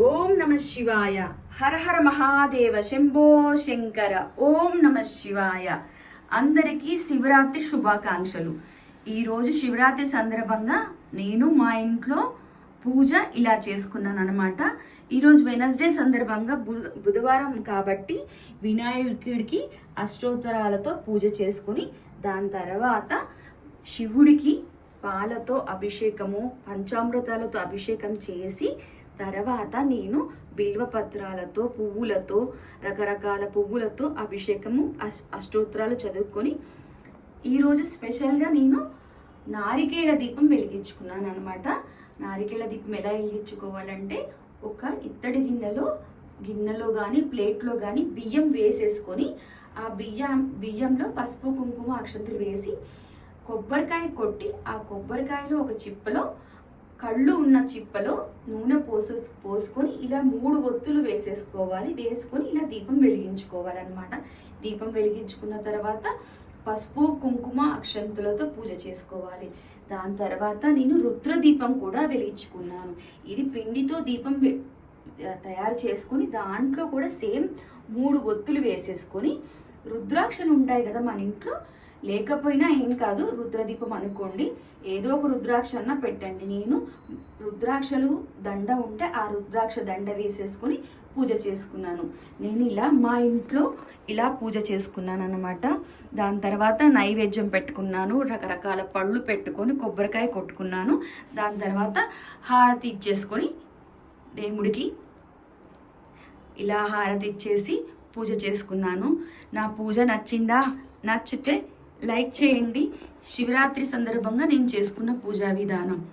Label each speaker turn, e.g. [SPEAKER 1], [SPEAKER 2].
[SPEAKER 1] ఓం నమ శివాయ. హర హర మహాదేవ శంభో శంకర. ఓం నమ శివాయ. అందరికీ శివరాత్రి శుభాకాంక్షలు. ఈరోజు శివరాత్రి సందర్భంగా నేను మా ఇంట్లో పూజ ఇలా చేసుకున్నాను అనమాట ఈరోజు వెనస్డే సందర్భంగా బుధ- బుధవారం కాబట్టి వినాయకుడికి అష్టోత్తరాలతో పూజ చేసుకుని దాని తర్వాత శివుడికి పాలతో అభిషేకము పంచామృతాలతో అభిషేకం చేసి తర్వాత నేను బిల్వపత్రాలతో పువ్వులతో రకరకాల పువ్వులతో అభిషేకము అష్టోత్తరాలు చదువుకొని ఈరోజు స్పెషల్గా నేను నారికేళ దీపం వెలిగించుకున్నాను అనమాట నారికేళ దీపం ఎలా వెలిగించుకోవాలంటే ఒక ఇత్తడి గిన్నెలో గిన్నెలో కానీ ప్లేట్లో కానీ బియ్యం వేసేసుకొని ఆ బియ్యం బియ్యంలో పసుపు కుంకుమ అక్షంతలు వేసి కొబ్బరికాయ కొట్టి ఆ కొబ్బరికాయలో ఒక చిప్పలో కళ్ళు ఉన్న చిప్పలో నూనె పోసు పోసుకొని ఇలా మూడు ఒత్తులు వేసేసుకోవాలి. వేసుకొని ఇలా దీపం వెలిగించుకోవాలన్నమాట. దీపం వెలిగించుకున్న తర్వాత పసుపు కుంకుమ అక్షంతులతో పూజ చేసుకోవాలి. దాని తర్వాత నేను రుద్ర దీపం కూడా వెలిగించుకున్నాను. ఇది పిండితో దీపం తయారు చేసుకొని దాంట్లో కూడా సేమ్ మూడు ఒత్తులు వేసేసుకొని రుద్రాక్షలు ఉంటాయి కదా మన ఇంట్లో లేకపోయినా ఏం కాదు రుద్రదీపం అనుకోండి. ఏదో ఒక రుద్రాక్ష అన్న పెట్టండి. నేను రుద్రాక్షలు దండ ఉంటే ఆ రుద్రాక్ష దండ వేసేసుకొని పూజ చేసుకున్నాను. నేను ఇలా మా ఇంట్లో ఇలా పూజ చేసుకున్నాను అనమాట దాని తర్వాత నైవేద్యం పెట్టుకున్నాను. రకరకాల పళ్ళు పెట్టుకొని కొబ్బరికాయ కొట్టుకున్నాను. దాని తర్వాత హారతి ఇచ్చేసుకొని దేవుడికి ఇలా హారతి ఇచ్చేసి పూజ చేసుకున్నాను. నా పూజ నచ్చిందా? నచ్చితే లైక్ చేయండి. శివరాత్రి సందర్భంగా నేను చేసుకున్న పూజా విధానం.